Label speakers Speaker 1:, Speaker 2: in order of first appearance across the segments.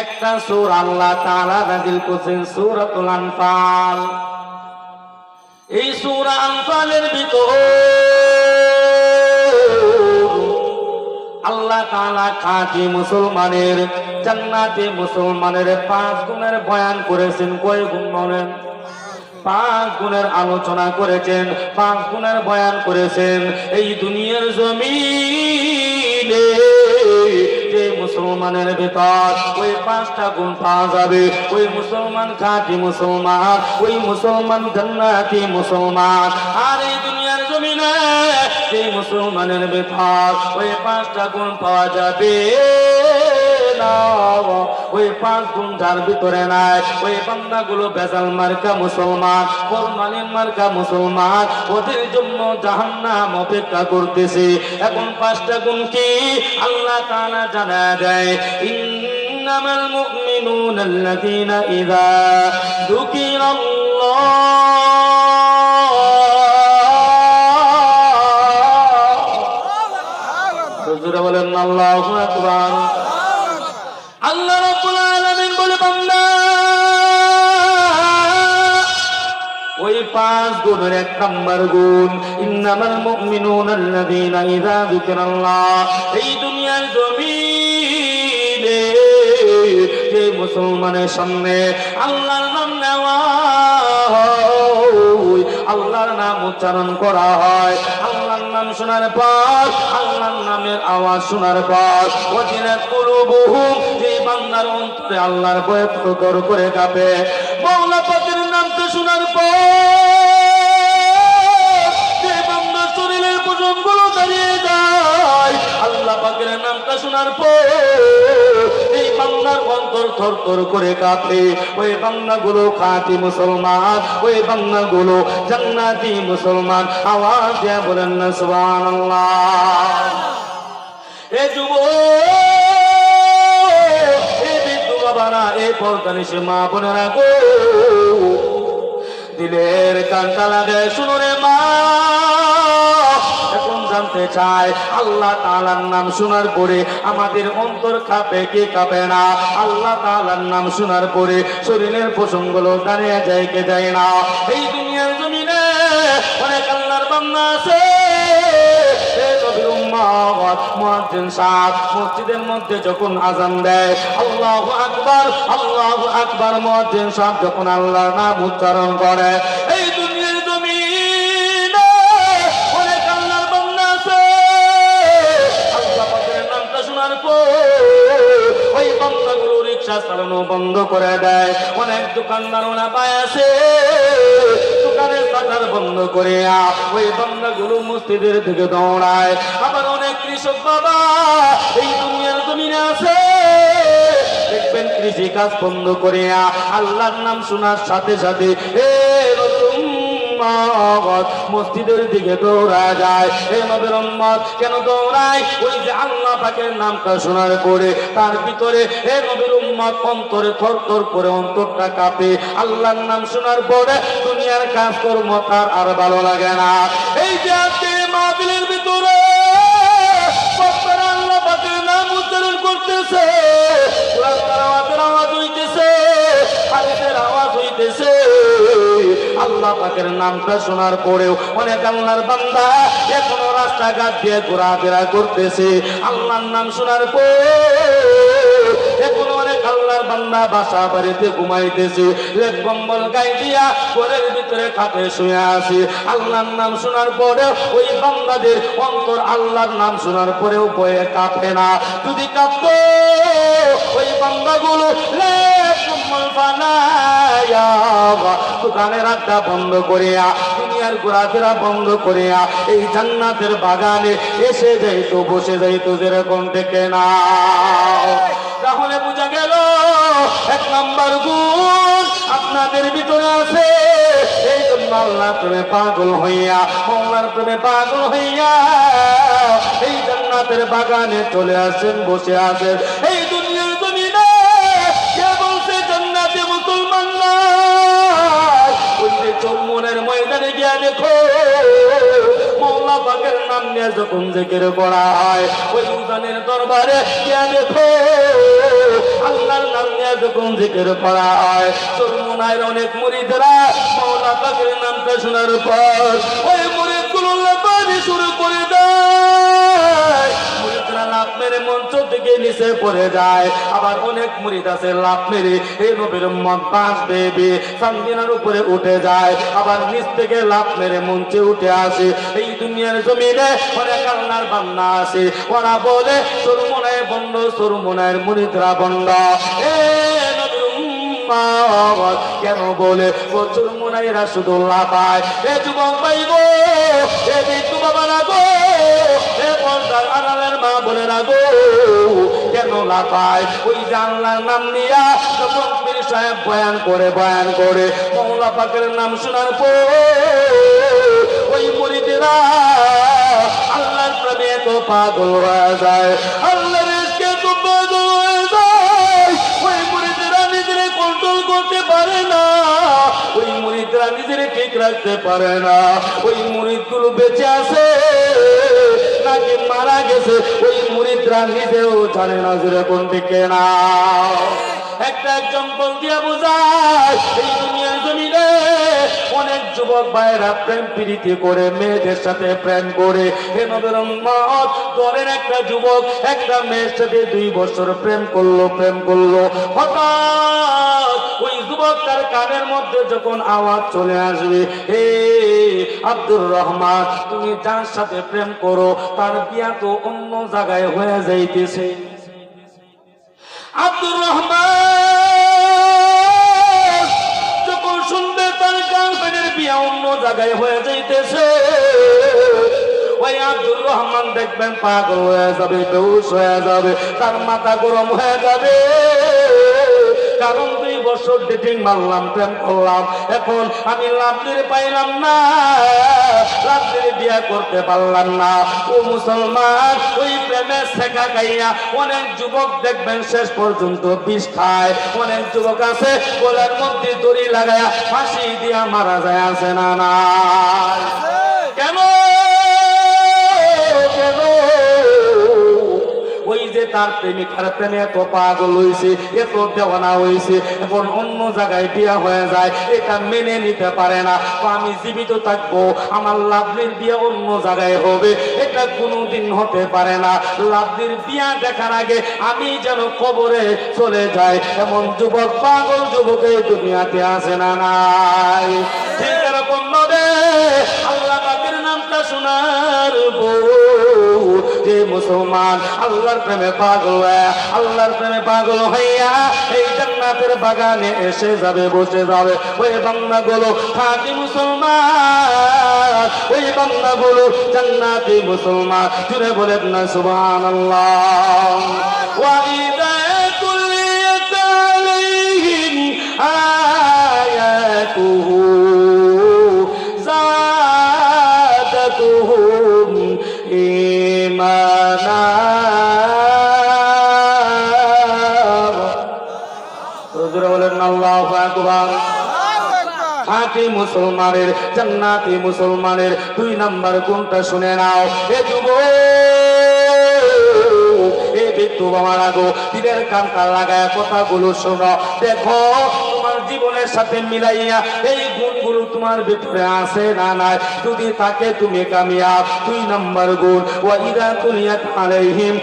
Speaker 1: একটা সুর আল্লাহ তাআলা নাজিল করেছেন সূরাতুল আনফাল। এই সূরা আনফালের ভিতর আল্লাহ তাআলা খাঁটি মুসলমানের, জান্নাতে মুসলমানের পাঁচ গুণের বয়ান করেছেন। কয় গুণ বলেন? পাঁচ গুণের আলোচনা করেছেন, পাঁচ গুণের বয়ান করেছেন। এই দুনিয়ার জমিনে মুসলমানের ভেতর ওই পাঁচটা গুণ পাওয়া যাবে। ওই মুসলমান খাঁটি মুসলমান, ওই মুসলমান জান্নাতি মুসলমান। আর এই দুনিয়ার জমিনে সেই মুসলমানের ভেতর ওই পাঁচটা গুণ পাওয়া যাবে। না ওই পাঁচ গুণ যার ভিতরে নাই। ওই বান্দাগুলো বেজাল মার্কা মুসলমান ফরমালিন মার্কা মুসলমান। ওদের জন্য জাহান্নাম অপেক্ষা করতেছে। এখন পাঁচটা গুণ কি? আল্লাহ তাআলা জানা দেয় ইন্নামাল মুমিনুনা আল্লাযীনা ইযা যুকিরাল্লাহ। হুজুরে বলেন আল্লাহু আকবার। ওই পাঁচ গুণের এক নম্বর গুণ। ইন্নামাল মুমিনুন আল্লাযীনা ইযা যুকিরাল্লাহ। এই দুনিয়ার জমিনে যে মুসলমানের সামনে আল্লাহর নাম নেওয়া হয়, আল্লাহর নাম উচ্চারণ করা হয়, আল্লাহর নাম শোনার পর, আল্লাহর নামের আওয়াজ শোনার পর ওজিনাত কুলুবুহুম, যে বান্দার অন্তরে আল্লাহর ভয়ে প্রকর করে কাঁপে। মাওলা পাকের নামটা শোনার পর অন্তর থর থর করে কাঁপে। ওই বাংলাগুলো খাঁটি মুসলমান, ওই বাংলাগুলো জান্নাতি মুসলমান। আওয়াজ দিয়ে বলেন না, সুবহানাল্লাহ। এ যুব এ বিদ্যু বাবারা এ পর্দানিসে মা বোনেরা গো। দিলের কান্তা লাগে, শুনো রে মা। জানতে চাই আল্লাহ তাআলার নাম শোনার পরে আমাদের অন্তর কাঁপে, কে কাঁপে না? আল্লাহ তাআলার নাম শোনার পরে শরীরের প্রসঙ্গগুলো দাঁড়িয়ে যায়, কে যায় না? এই দুনিয়ার জমিনে অনেক আল্লাহর বান্না আছে। আল্লাহু আকবার আল্লাহু আকবার মুয়াজ্জিন সাহেব যখন আল্লাহর নাম উচ্চারণ করে চালানো বন্ধ করে দেয়। অনেক দোকানদার ওনা পায় আসে। দোকানের পাতার বন্ধ করে ওই বাংলাগুলো মসজিদের দিকে দৌড়ায়। আবার অনেক কৃষক বাবা এই দুনিয়ার জমিনে আছে। দেখবেন কৃষি কাজ বন্ধ করে আল্লাহর নাম শোনার সাথে সাথে এ উম্মত মসজিদের দিকে দৌড়া যায়। এই নবীর উম্মত, কেন দৌড়ায়? ওই যে আল্লাহ পাকের নামটা শোনার পরে তার ভিতরে হে নবীর উম্মত, অন্তরে থর থর করে অন্তরটা কাঁপে। আল্লাহর নাম শোনার পরে দুনিয়ার কাজকর্ম তার আর ভালো লাগে না। এই যে আজকে আল্লাহ পাকের নামটা শোনার পরেও অনেক আল্লাহর বান্দা এখনও রাস্তাঘাট দিয়ে ঘোরাফেরা করতেছে। আল্লাহর নাম শোনার পর আল্লাহর নাম শোনার পরেও ওই বান্দাদের নাম শোনার পরেও কাঁপে না। যদি কাঁপতো ওই বান্দাগুলো লেপ বানায়া দোকানের আড্ডা বন্ধ করিয়া, দুনিয়ার ঘোরাফেরা বন্ধ করিয়া, এই জান্নাতের বাগানে এসে যাইতো, বসে যাইতো যেরকম থেকে না। তাহলে বোঝা গেল এক নাম্বার গুণ আপনাদের ভিতরে আছে। এই জন্য আল্লাহ প্রেমে পাগল হইয়া মোল্লার প্রেমে পাগল হইয়া এই জান্নাতের বাগানে চলে আসেন, বসে আছেন এই দেখো মোল্লা পাকের নাম নিয়ে যখন জেকের করা হয়, ওই উদানের দরবারে দেখো, আল্লাহর নাম যখন জিকির করা হয় চরমুনায়ের অনেক মুরিদরা মোল্লা পাকের নামটা শোনার পর, ওই শুরু করে মেরে মঞ্চ থেকে নিচে পড়ে যায়। আবার অনেক মুরিদ আছে লাভ মেরে এই নবীর মত বাঁশ বেবে সান্দিনার উপরে উঠে যায়। আবার নিচ থেকে লাভ মেরে মঞ্চে উঠে আসে। এই দুনিয়ার জমিনে অনেক আল্লাহর বান্না আছে ওরা বলে সরমনায় বন্ধ সরমনায়ের মুরিদরা বন্ধ। কেন বলে, প্রচুর মনাই রাসুদুল্লাহ পায় এ যুবক ভাই গো, এ বিদ্যু বাবা না গো আড়ালের মা বলে না গো, কেন লাফায়? ওই জানলার নাম নিয়া যখন পীর সাহেব বয়ান করে বয়ান করে। মৌলা পাকের নাম শোনার পর ওই মরিদেরা আল্লাহর প্রেমে তো পাগল হয়ে যায়। আল্লাহর ইশকে তো পাগল হয়ে যায়। ওই মুরিদরা নিজের কন্ট্রোল করতে পারে না। ওই মুরিদরা নিজের ঠিক রাখতে পারে না। ওই মুরিদগুলো বেঁচে আছে। নাকি মারা গেছে? ওই মুরিদরা নিজেও জানে না জুড়ে কোন দিকে না একটা এক্সাম্পল দিয়া বোঝায়, এই দুনিয়ার জমিনে অনেক যুবক ভাইরা প্রেম প্রীতি করে, মেয়েদের সাথে প্রেম করে। হে একটা যুবক একটা মেয়ের সাথে দুই বছর প্রেম করল প্রেম করল। হঠাৎ ওই যুবক তার কানের মধ্যে যখন আওয়াজ চলে আসবে, হে আব্দুর রহমান, তুমি যার সাথে প্রেম করো, তার বিয়া তো অন্য জায়গায় হয়ে যাইতেছে। জায়গায় হয়ে যাইতেছে। ওই দেখবেন পাগল হয়ে যাবে হয়ে যাবে, তার মাথা গরম হয়ে যাবে। কারণ বছর ডেটিং মারলাম প্রেম করলাম। এখন আমি লাভদের পাইলাম না লাভদের বিয়ে করতে পারলাম না। ও মুসলমান, ওই প্রেমের শেখা খাইয়া অনেক যুবক দেখবেন শেষ পর্যন্ত বিষ খায়। অনেক যুবক আছে, গোলার মধ্যে দড়ি লাগায়া ফাঁসি দিয়া মারা যায়, আছে না না তার প্রেমিকার প্রেমে এত পাগল হয়েছে এত দেওয়ানা হয়েছে এখন অন্য জায়গায় বিয়া হয়ে যায়, এটা মেনে নিতে পারে না। আমি জীবিত থাকব, আমার লাভলির বিয়ে অন্য জায়গায় হবে, এটা কোনোদিন হতে পারে না। লাভলির বিয়া দেখার আগে আমি যেন কবরে চলে যাই, এমন যুবক, পাগল যুবক দুনিয়াতে আসে না নাই। ঠিক এরকম ভাবে আল্লাহ পাকের নামটা শোনার বউ যে মুসলমান, আল্লাহর প্রেমে পাগল আল্লাহর প্রেমে পাগল হইয়া এই জান্নাতের বাগানে এসে যাবে, বসে যাবে। ওই বাংলা গুলো থাকি মুসলমান। ওই বাংলা গুলো জান্নাতি মুসলমান। জুড়ে বলে না সুবান আল্লাহ ওয়াইদা খাঁটি মুসলমানের, জান্নাতি মুসলমানের দুই নাম্বার কোনটা শুনে নাও। এ যুব আছে না নাই? তুমি দুই গুণ আলাইহিম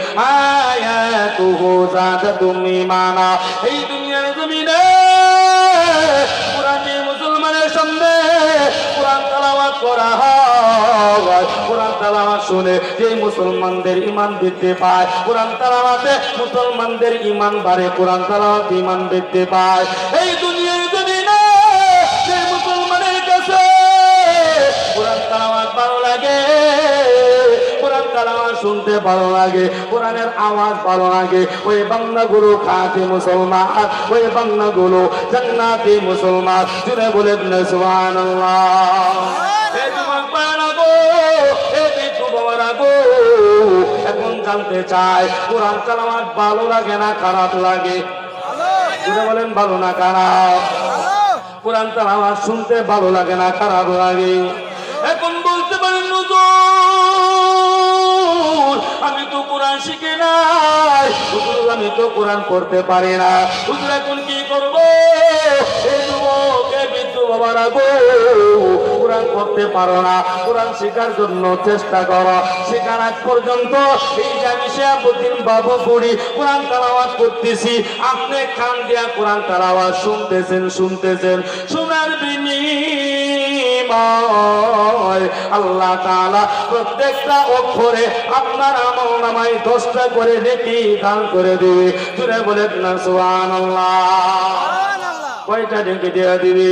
Speaker 1: দুনিয়ার জমিনে কোরআন তালাওয়াত শুনে যে মুসলমানদের ইমান বৃদ্ধি পায় কোরআন তালাওয়াতে মুসলমানদের ইমান বাড়ে কোরআন তালাওয়াত ইমান বৃদ্ধি পায়। এই দুনিয়ার জমিনে যে মুসলমানের কাছে কোরআন তালাওয়াত ভালো লাগে কোরআন তালাওয়াত শুনতে ভালো লাগে কোরআনের আওয়াজ ভালো লাগে। ওই বাংলাগুলো খাঁটি মুসলমান ওই বাংলাগুলো জান্নাতি মুসলমান। জুড়ে বলে সুবহানাল্লাহ। যুবক গো, এ বিধু বাবারা গো, এখন জানতে চাই কোরআন তালাওয়াত ভালো লাগে না খারাপ লাগে? বলেন ভালো না খারাপ? কোরআন তালাওয়াত শুনতে ভালো লাগে না খারাপ লাগে? এখন বলতে পারেন আমি তো কোরআন শিখি নাই। আমি তো কোরআন পড়তে পারি না। এখন কি করব? বাবারা গো কোরআন পড়তে পারো না কোরআন শেখার জন্য চেষ্টা করো। শেখার আগ পর্যন্ত এই যে আমি বাবু পড়ি কোরআন তালাওয়াত করতেছি আপনি খান দিয়া কোরআন তালাওয়াত শুনতেছেন শুনতেছেন। শোনার বিনিময় আল্লাহ তাআলা প্রত্যেকটা অক্ষরে আপনার আমল নামায় দশটা করে নেকি দান করে দিবে। জুড়ে বলেন না সুবহানাল্লাহ। কয়টা ডেকে দেওয়া দিবি?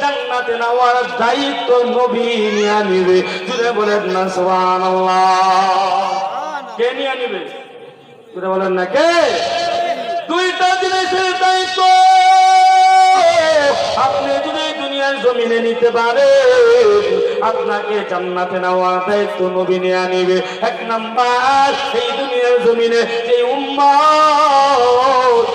Speaker 1: জান্নাতে নেওয়ার দায়িত্ব নবী নিয়ে নিবে। জুড়ে বলেন না কে নিয়ে নিবে? জুড়ে বলেন না, কে? দুইটা জিনিসের দায়িত্ব। আপনি যদি দুনিয়ার জমিনে নিতে পারে আপনাকে জান্নাতে নেওয়ার দায়িত্ব নবী নিয়ে নিবে। এক নাম্বার, এই দুনিয়ার জমিনে যে উম্মত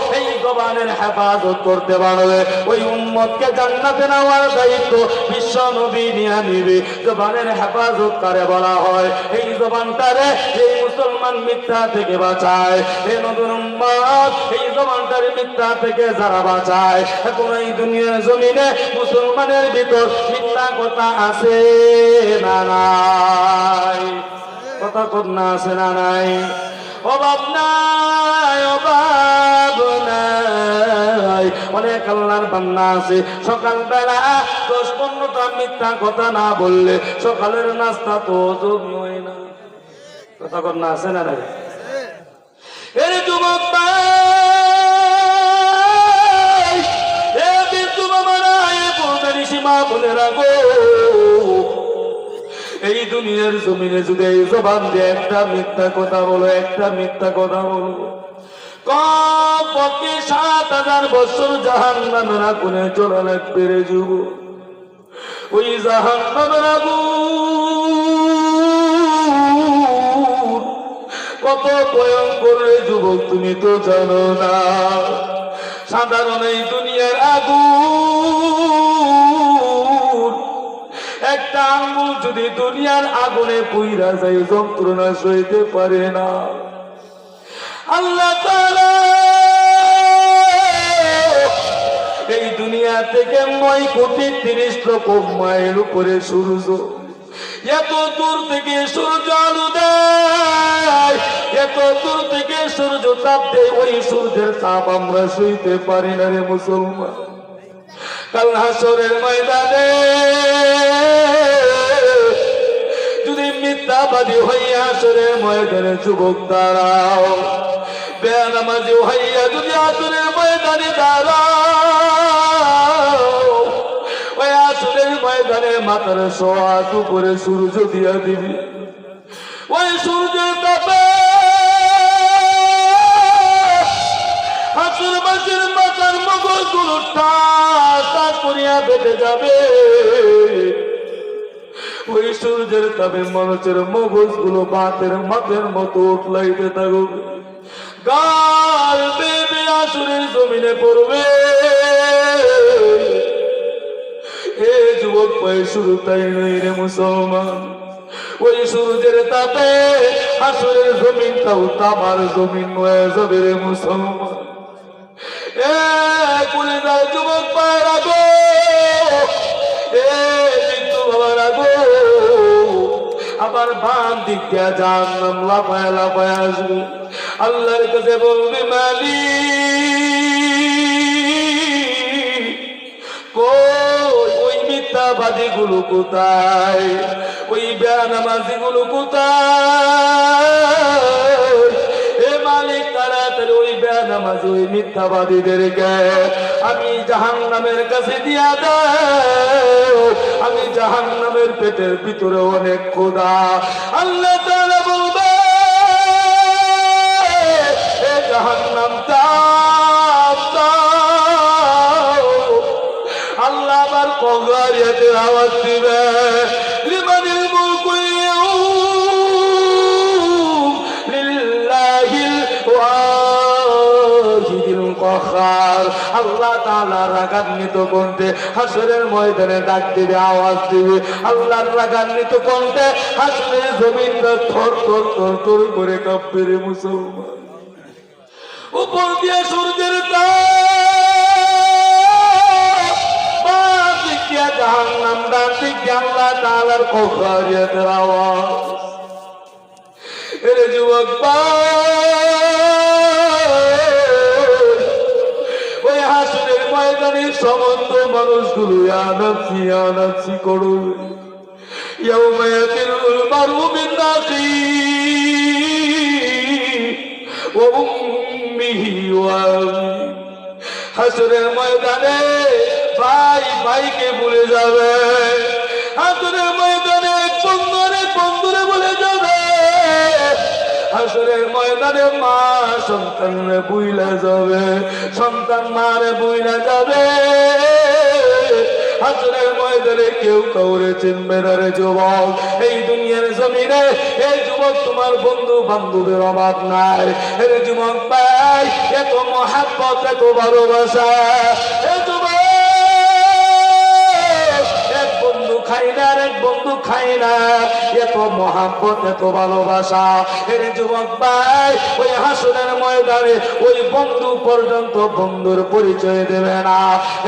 Speaker 1: জবানের হেফাজত করতে পারবে। ওই উম্মতকে জান্নাতে নেওয়ার দায়িত্ব বিশ্ব নবী নিয়ে নিবে। জবানের হেফাজত করে বলা হয়? এই জবানটারে এই মুসলমান মিথ্যা থেকে বাঁচায়। এই নতুন উম্মত, এই জবানটারে মিথ্যা থেকে যারা বাঁচায়? এখন এই দুনিয়ার জমিনে মুসলমানের ভিতর মিথ্যা কথা আছে না নাই? কথা কন্যা আছে না নাই? অভাব নাই অভাব অনেক আল্লাহর বান্না আছে। সকালবেলা দশ পনেরোটা মিথ্যা কথা না বললে সকালের নাস্তা তো জমি হয় না। কথা কন্যা আছে না নাই? এর যুবক সীমা বলে রাখো। এই দুনিয়ার জমিনে যদি এই জবান দিয়ে একটা মিথ্যা কথা বলো, একটা মিথ্যা কথা বলো। কমপক্ষে সাত হাজার বছর জাহান নামের আগুনে চলা লাগবে রে যুব। ওই জাহান নামের আগুন কত ভয়ঙ্কর রে যুবক, তুমি তো জানো না। সাধারণ এই দুনিয়ার আগুন একটা আঙ্গুল যদি দুনিয়ার আগুনে পুইরা যায় যন্ত্রণা সইতে পারে না। আল্লাহ এই দুনিয়া থেকে নয় কোটি তিরিশ রকম মাইল উপরে সূর্য। এত দূর থেকে সূর্য আলো দেয়, এত দূর থেকে সূর্য তাপ দেয়, ওই সূর্যের তাপ আমরা সইতে পারি না রে মুসলমান। কাল হাসরের ময়দানে যদি মিথ্যাবাদী হইয়া আসরের ময়দানে যুবক দাঁড়াও বেনামাজি হইয়া যদি আসরের ময়দানে দাঁড়াও, ওই আসরের ময়দানে মাথার সোয়াত উপরে সূর্য দিয়া দিবি। ওই সূর্যের তাপে হাসুর মাসের ওই সূর্যের তাপে মানুষের মগজগুলো বাতের মাথের মতো উঠলাইতে গাল বেবে আসুরের জমিনে পড়বে। এ যুবক পায়ে শুরু তাই নই রে মুসলমান। ওই সূর্যের তাপে আসরের জমিনটাও তামার জমিন হয়ে যাবে রে মুসলমান। এ পায়ে রাখো আবার বাম দিক দিয়া লাফায় লাফায় আসবে। আল্লাহর কাছে কই ওই গুলো কোথায়? ওই বেনামাজি গুলো কোথায়? এ মালিক আমি নামের কাছে দিয়া আমি নামের পেটের ভিতরে অনেক খোদা আল্লাহ বলবে জাহান নাম আল্লাহ আবার কঙ্গারিয়াতে আওয়াজ দিবে কহার আল্লাহ তাআলা রাগান্বিত কণ্ঠে হাসরের ময়দানে ডাক দিবে আওয়াজ দিবে। আল্লাহর রাগান্বিত কণ্ঠে হাসরের জমিনটা থর থর থর থর করে কাঁপবে মুসলমান। উপর দিয়ে সূর্যের কখারিয়াতের আওয়াজ। এরে যুবক ভাই, সমস্ত মানুষগুলো আনাচ্ছি আনাচ্ছি করবে يوم يفر المرء من أخيه وأمه وأبيه হাসরের ময়দানে ভাই ভাইকে ভুলে যাবে হাসরের ময়দানে হাসরের ময়দানে মা সন্তানরে বুইলা যাবে, সন্তান মারে বুইলা যাবে। হাসরের ময়দানে কেউ কাউরে চিনবে না রে যুবক। এই দুনিয়ার জমিনে এই যুবক তোমার বন্ধু বান্ধবের অভাব নাই। রে যুবক ভাই, এত মহাব্বত, এত ভালোবাসা খাই না। এত মহাব্বত, এত ভালোবাসা। এর যুবক ভাই, ওই হাসনের ময়দানে ওই বন্ধু পর্যন্ত বন্ধুর পরিচয় দেবে না।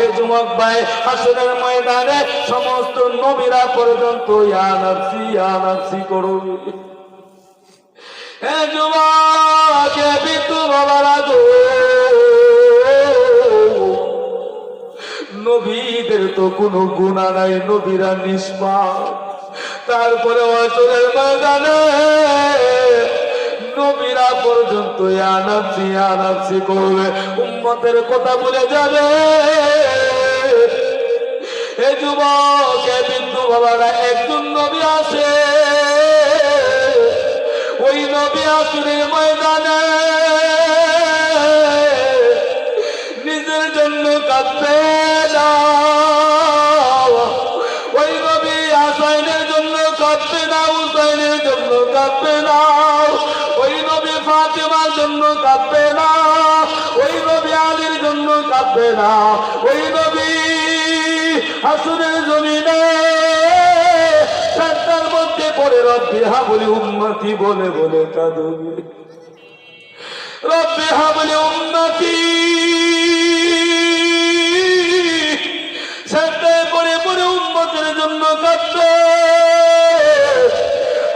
Speaker 1: এই যুবক ভাই হাসনের ময়দানে সমস্ত নবীরা পর্যন্ত ইয়ানাফসি ইয়ানাফসি করবে হে যুবক বিদ্যু বাবারা গো নবীদের তো কোনো গুণা নাই, নবীরা নিষ্পাপ। তারপরে অচলের ময়দানে নবীরা পর্যন্ত আনাপসি আনাপসি করবে। উম্মতের কথা বলে যাবে। এ যুবক, এ বিন্দু বাবারা, একজন নবী আছে। ওই নবী আসুরের ময়দানে নিজের জন্য কাঁদবে না কাঁদবে না। ওই নবী আলীর জন্য কাঁদবে না। ওই নবী হাসুরের জমিনে চারটার মধ্যে পড়ে, রব্বি হাবলি উন্নতি বলে বলে কাঁদবে রব্বি হাবলি উন্নতি সেটাই পরে পরে উন্মতের জন্য কাঁদবে।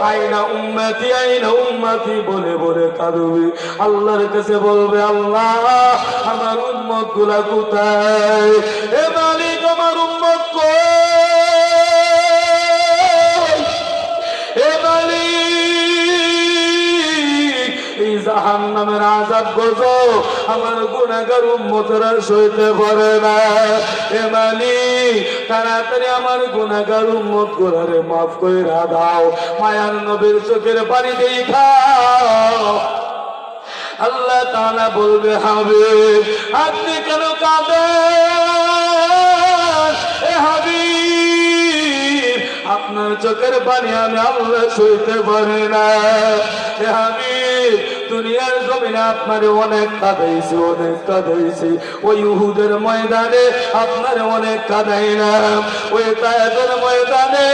Speaker 1: আইনা উম্মতি আইনা উম্মতি বলে বলে কাঁদবে। আল্লাহর কাছে বলবে, আল্লাহ, আমার উম্মতগুলা কোথায়? এ মালিক আমার উম্মত কই? এই জাহান নামের আজাদ গজ আমার গুণাগার উম্মতরা সইতে পারে না। এ মালিক তাড়াতাড়ি আমার গুণাগার উম্মত গুলারে মাফ করে দাও। মায়ার নবীর চোখের পানি দেই খাও আল্লাহ তাআলা বলবে হবে আপনি কেন কাঁদেন? এ আপনার চোখের পানি আমি আল্লাহ সইতে পারি না। এ হাবিব দুনিয়ার জমিনে আপনারে অনেক কাঁদাইছি অনেক কাঁদাইছি। ওই উহুদের ময়দানে আপনারে অনেক কাঁদাইলাম। ওই তায়াতের ময়দানে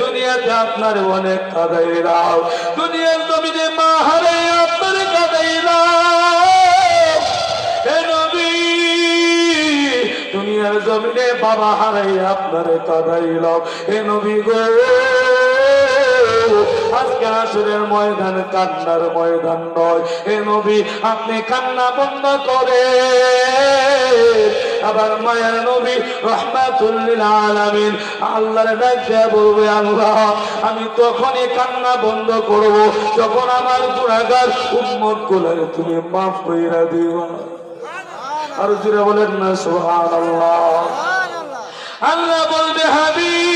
Speaker 1: দুনিয়াতে আপনার অনেক কাঁদাইলাম। দুনিয়ার জমিনে মা হারে আপনার নবী, দুনিয়ার জমিনে বাবা হারাই আপনার কাঁদাইলাম। হে নবী গো আজকে আসরের ময়দান কান্নার ময়দান নয়। হে নবী আপনি কান্না বন্ধ করে আবার মায়ের নবী রহমাতুল্লিল আলামিন আল্লাহর ডাক বলবে আল্লাহ আমি তখনই কান্না বন্ধ করব যখন আমার গুণাগার উম্মতগুলার তুমি মাফ কইরা দিবা। আর জুড়ে বলেন না সোহান আল্লাহ আল্লাহ বলবে হাবিব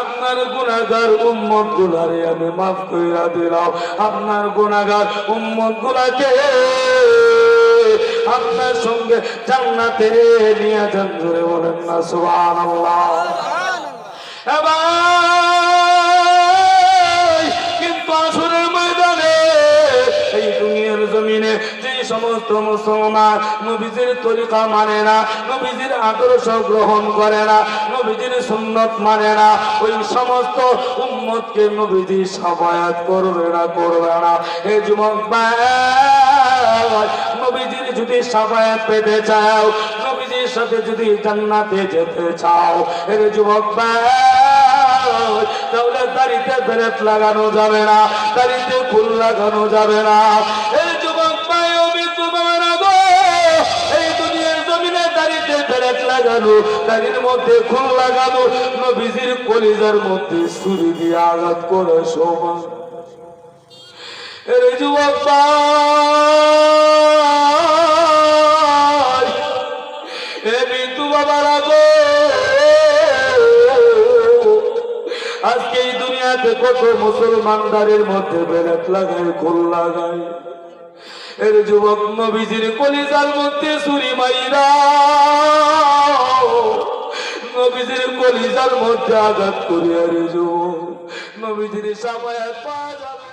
Speaker 1: আপনার আমি মাফ কইরা দিলাম। আপনার গুণাগার উম্মত গুলাকে আপনার সঙ্গে জান্নাতে নিয়ে যান ধরে বলেন না, সুবহানাল্লাহ। সমস্ত মুসলমান নবীজির তরিকা মানে না, নবীজির আদর্শ গ্রহণ করে না, নবীজির সুন্নত মানে না। ওই সমস্ত উম্মতকে নবীজি সাবায়াত করবে না করবে না। এই যুবক নবীজির যদি সাবায়াত পেতে চাও, নবীজির সাথে যদি জান্নাতে যেতে চাও এর যুবক তাহলে দাড়িতে বেরেট লাগানো যাবে না, দাড়িতে ফুল লাগানো যাবে না। লাগানো দাড়ির মধ্যে ফুল লাগানো নবীজির কলিজার মধ্যে ছুরি দিয়ে আঘাত করে সমান আজকে এই দুনিয়াতে কত মুসলমান দাঁড়ের মধ্যে বেরেট লাগায় খোল লাগায়। এর যুবক নবীজির কলিজার মধ্যে ছুরি মাইরা, নবীজির কলিজার মধ্যে আঘাত করিয়া রে যুবক, নবীজির সাবায় পা যাবে